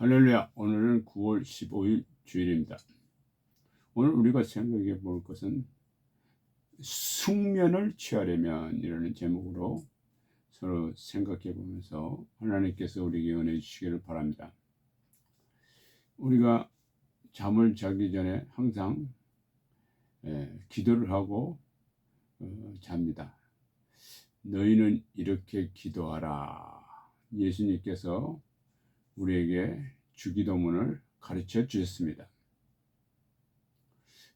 할렐루야. 오늘은 9월 15일 주일입니다. 오늘 우리가 생각해 볼 것은 숙면을 취하려면 이라는 제목으로 서로 생각해 보면서 하나님께서 우리에게 은혜 주시기를 바랍니다. 우리가 잠을 자기 전에 항상 예, 기도를 하고 어, 잡니다. 너희는 이렇게 기도하라. 예수님께서 우리에게 주기도문을 가르쳐 주셨습니다.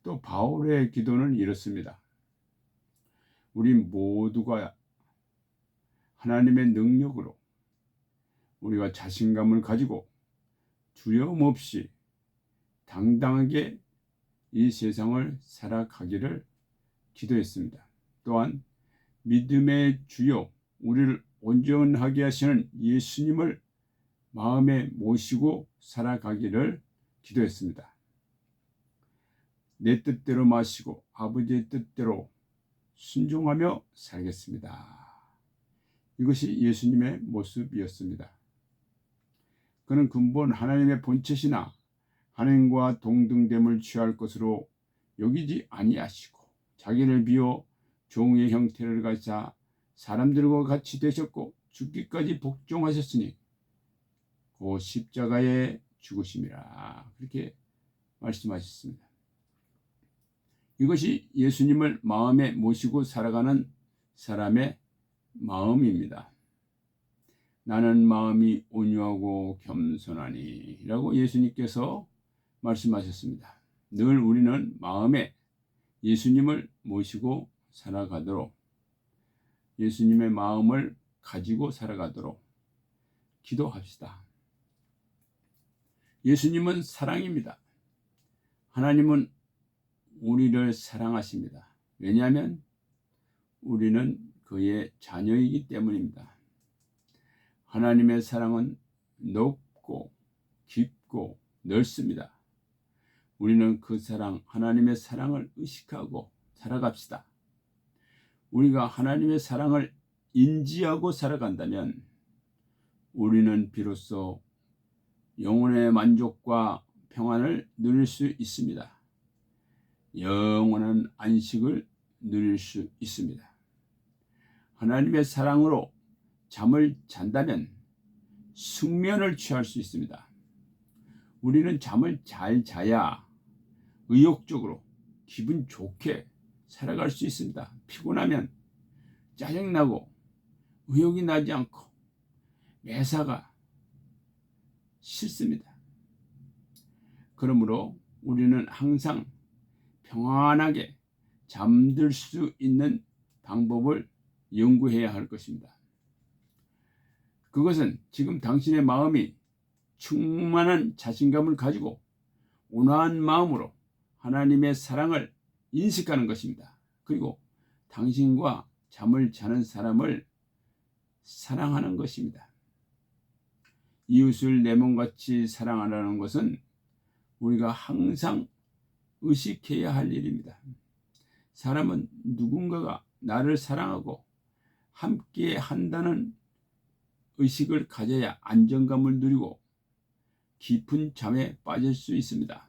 또 바울의 기도는 이렇습니다. 우리 모두가 하나님의 능력으로 우리가 자신감을 가지고 두려움 없이 당당하게 이 세상을 살아가기를 기도했습니다. 또한 믿음의 주요 우리를 온전하게 하시는 예수님을 마음에 모시고 살아가기를 기도했습니다. 내 뜻대로 마시고 아버지의 뜻대로 순종하며 살겠습니다. 이것이 예수님의 모습이었습니다. 그는 근본 하나님의 본체시나 하나님과 동등됨을 취할 것으로 여기지 아니하시고 자기를 비워 종의 형태를 가지사 사람들과 같이 되셨고 죽기까지 복종하셨으니 그 십자가의 죽으심이라 그렇게 말씀하셨습니다. 이것이 예수님을 마음에 모시고 살아가는 사람의 마음입니다. 나는 마음이 온유하고 겸손하니 라고 예수님께서 말씀하셨습니다. 늘 우리는 마음에 예수님을 모시고 살아가도록 예수님의 마음을 가지고 살아가도록 기도합시다. 예수님은 사랑입니다. 하나님은 우리를 사랑하십니다. 왜냐하면 우리는 그의 자녀이기 때문입니다. 하나님의 사랑은 높고 깊고 넓습니다. 우리는 그 사랑, 하나님의 사랑을 의식하고 살아갑시다. 우리가 하나님의 사랑을 인지하고 살아간다면 우리는 비로소 영혼의 만족과 평안을 누릴 수 있습니다. 영원한 안식을 누릴 수 있습니다. 하나님의 사랑으로 잠을 잔다면 숙면을 취할 수 있습니다. 우리는 잠을 잘 자야 의욕적으로 기분 좋게 살아갈 수 있습니다. 피곤하면 짜증나고 의욕이 나지 않고 매사가 싫습니다. 그러므로 우리는 항상 평안하게 잠들 수 있는 방법을 연구해야 할 것입니다. 그것은 지금 당신의 마음이 충만한 자신감을 가지고 온화한 마음으로 하나님의 사랑을 인식하는 것입니다. 그리고 당신과 잠을 자는 사람을 사랑하는 것입니다. 이웃을 내 몸같이 사랑하라는 것은 우리가 항상 의식해야 할 일입니다. 사람은 누군가가 나를 사랑하고 함께 한다는 의식을 가져야 안정감을 누리고 깊은 잠에 빠질 수 있습니다.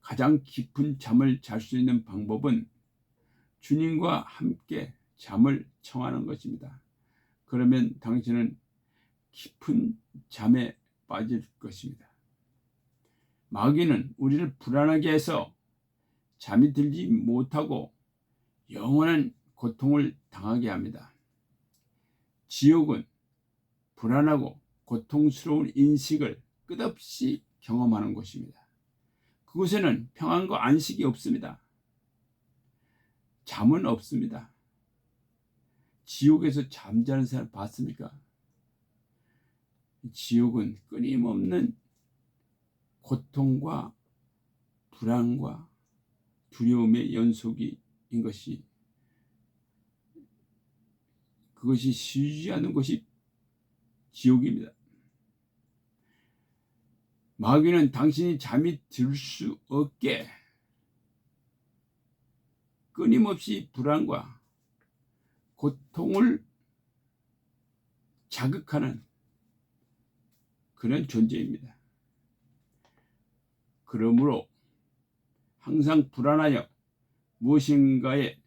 가장 깊은 잠을 잘 수 있는 방법은 주님과 함께 잠을 청하는 것입니다. 그러면 당신은 깊은 잠에 빠질 것입니다. 마귀는 우리를 불안하게 해서 잠이 들지 못하고 영원한 고통을 당하게 합니다. 지옥은 불안하고 고통스러운 인식을 끝없이 경험하는 곳입니다. 그곳에는 평안과 안식이 없습니다. 잠은 없습니다. 지옥에서 잠자는 사람 봤습니까? 지옥은 끊임없는 고통과 불안과 두려움의 연속인 것이 그것이 쉬지 않는 것이 지옥입니다. 마귀는 당신이 잠이 들 수 없게 끊임없이 불안과 고통을 자극하는 그런 존재입니다. 그러므로 항상 불안하여 무엇인가에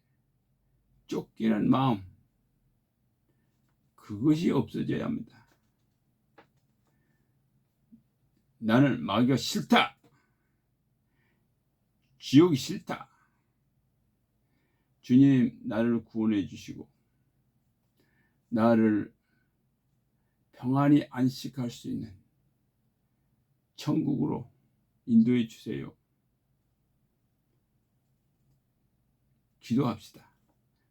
쫓기는 마음 그것이 없어져야 합니다. 나는 마귀가 싫다. 지옥이 싫다. 주님 나를 구원해 주시고 나를 평안히 안식할 수 있는 천국으로 인도해 주세요. 기도합시다.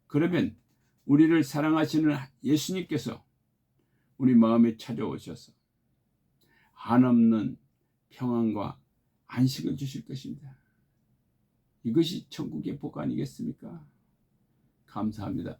그러면 우리를 사랑하시는 예수님께서 우리 마음에 찾아오셔서 한없는 평안과 안식을 주실 것입니다. 이것이 천국의 복 아니겠습니까? 감사합니다.